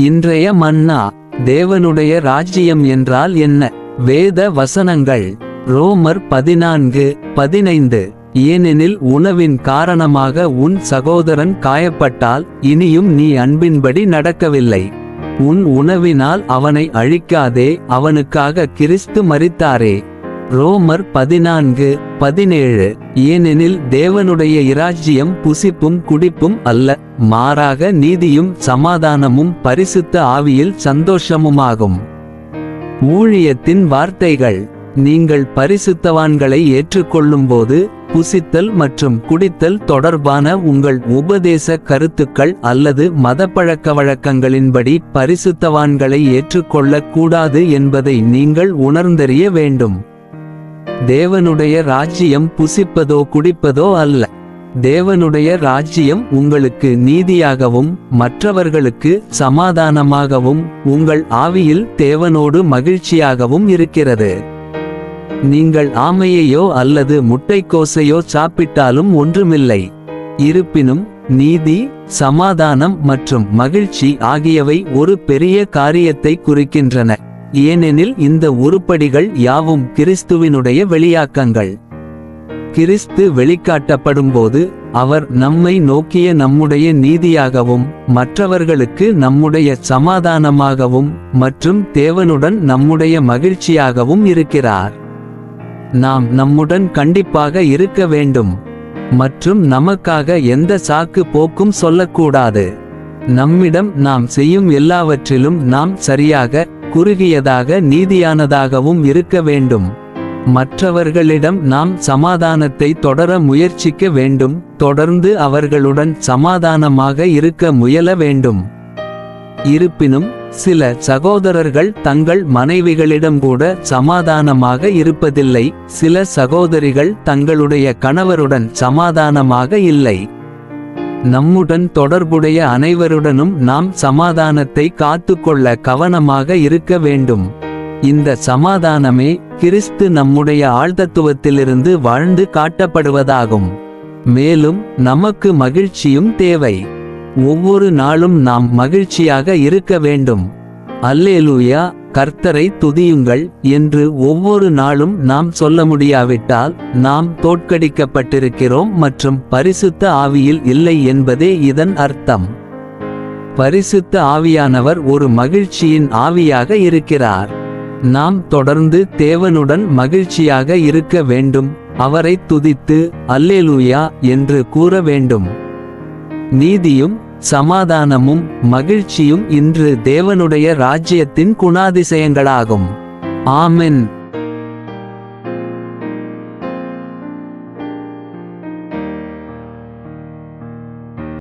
இன்றைய மன்னா தேவனுடைய ராஜ்யம் என்றால் என்ன? வேத வசனங்கள் ரோமர் பதினான்கு பதினைந்து. ஏனெனில் உணவின் காரணமாக உன் சகோதரன் காயப்பட்டால் இனியும் நீ அன்பின்படி நடக்கவில்லை. உன் உணவினால் அவனை அழிக்காதே அவனுக்காக கிறிஸ்து மறித்தாரே ரோமர் பதினான்கு பதினேழு ஏனெனில் தேவனுடைய இராஜ்யம் புசிப்பும் குடிப்பும் அல்ல மாறாக நீதியும் சமாதானமும் பரிசுத்த ஆவியில் சந்தோஷமுமாகும். ஊழியத்தின் வார்த்தைகள் நீங்கள் பரிசுத்தவான்களை ஏற்றுக்கொள்ளும்போது புசித்தல் மற்றும் குடித்தல் தொடர்பான உங்கள் உபதேச கருத்துக்கள் அல்லது மதப்பழக்க வழக்கங்களின்படி பரிசுத்தவான்களை ஏற்றுக்கொள்ளக்கூடாது என்பதை நீங்கள் உணர்ந்தறிய வேண்டும். தேவனுடைய ராஜ்யம் புசிப்பதோ குடிப்பதோ அல்ல. தேவனுடைய ராஜ்யம் உங்களுக்கு நீதியாகவும் மற்றவர்களுக்கு சமாதானமாகவும் உங்கள் ஆவியில் தேவனோடு மகிழ்ச்சியாகவும் இருக்கிறது. நீங்கள் ஆமையையோ அல்லது முட்டைக்கோசையோ சாப்பிட்டாலும் ஒன்றுமில்லை. இருப்பினும் நீதி சமாதானம் மற்றும் மகிழ்ச்சி ஆகியவை ஒரு பெரிய காரியத்தை குறிக்கின்றன. ஏனெனில் இந்த உருப்படிகள் யாவும் கிறிஸ்துவினுடைய வெளியாக்கங்கள். கிறிஸ்து வெளிக்காட்டப்படும்போது அவர் நம்மை நோக்கிய நம்முடைய நீதியாகவும் மற்றவர்களுக்கு நம்முடைய சமாதானமாகவும் மற்றும் தேவனுடன் நம்முடைய மகிழ்ச்சியாகவும் இருக்கிறார். நாம் நம்முடன் கண்டிப்பாக இருக்க வேண்டும். மற்றும் நமக்காக எந்த சாக்கு போக்கும் சொல்லக்கூடாது. நம்மிடம் நாம் செய்யும் எல்லாவற்றிலும் நாம் சரியாக குறுகியதாக நீதியானதாகவும் இருக்க வேண்டும். மற்றவர்களிடம் நாம் சமாதானத்தை தொடர முயற்சிக்க வேண்டும். தொடர்ந்து அவர்களுடன் சமாதானமாக இருக்க முயல வேண்டும். இருப்பினும் சில சகோதரர்கள் தங்கள் மனைவிகளிடம் கூட சமாதானமாக இருப்பதில்லை. சில சகோதரிகள் தங்களுடைய கணவருடன் சமாதானமாக இல்லை. நம்முடன் தொடர்புடைய அனைவருடனும் நாம் சமாதானத்தை காத்துக்கொள்ள கவனமாக இருக்க வேண்டும். இந்த சமாதானமே கிறிஸ்து நம்முடைய ஆழ்தத்துவத்திலிருந்து வாழ்ந்து காட்டப்படுவதாகும். மேலும் நமக்கு மகிழ்ச்சியும் தேவை. ஒவ்வொரு நாளும் நாம் மகிழ்ச்சியாக இருக்க வேண்டும். அல்லேலூயா. கர்த்தரை துதியுங்கள் என்று ஒவ்வொரு நாளும் நாம் சொல்ல முடியாவிட்டால் நாம் தோற்கடிக்கப்பட்டிருக்கிறோம் மற்றும் பரிசுத்த ஆவியில் இல்லை என்பதே இதன் அர்த்தம். பரிசுத்த ஆவியானவர் ஒரு மகிழ்ச்சியின் ஆவியாக இருக்கிறார். நாம் தொடர்ந்து தேவனுடன் மகிழ்ச்சியாக இருக்க வேண்டும் அவரை துதித்து அல்லேலூயா என்று கூற வேண்டும். நீதியும் சமாதானமும் மகிழ்ச்சியும் இன்று தேவனுடைய ராஜ்யத்தின் குணாதிசயங்களாகும். ஆமென்.